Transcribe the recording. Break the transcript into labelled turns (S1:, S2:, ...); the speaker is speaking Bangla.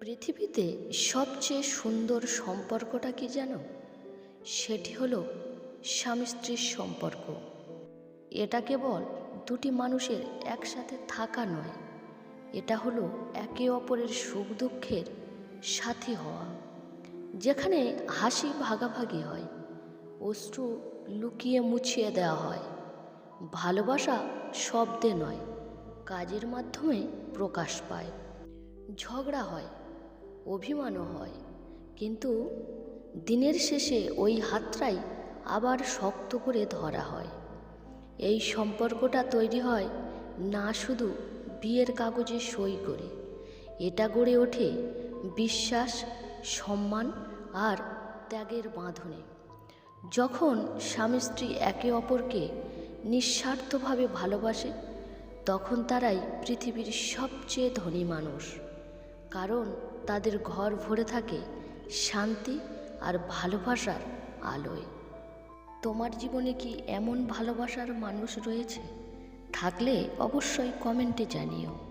S1: পৃথিবীতে সবচেয়ে সুন্দর সম্পর্কটা কি জানো? সেটি হলো স্বামী স্ত্রীর সম্পর্ক। এটা কেবল দুটি মানুষের একসাথে থাকা নয়, এটা হলো একে অপরের সুখ দুঃখের সাথী হওয়া। যেখানে হাসি ভাগাভাগি হয়, অশ্রু লুকিয়ে মুছিয়ে দেওয়া হয়। ভালোবাসা শব্দে নয়, কাজের মাধ্যমে প্রকাশ পায়। ঝগড়া হয় অভিমানও হয়। কিন্তু দিনের শেষে ওই হাতটাই আবার শক্ত করে ধরা হয়। এই সম্পর্কটা তৈরি হয় না শুধু বিয়ের কাগজে সই করে, এটা গড়ে ওঠে বিশ্বাস, সম্মান আর ত্যাগের বাঁধনে। যখন স্বামী স্ত্রী একে অপরকে নিঃস্বার্থভাবে ভালোবাসে, তখন তারাই পৃথিবীর সবচেয়ে ধনী মানুষ। কারণ তাদের ঘর ভরে থাকে শান্তি আর ভালোবাসার আলোয়। তোমার জীবনে কি এমন ভালোবাসার মানুষ রয়েছে? থাকলে অবশ্যই কমেন্টে জানিও।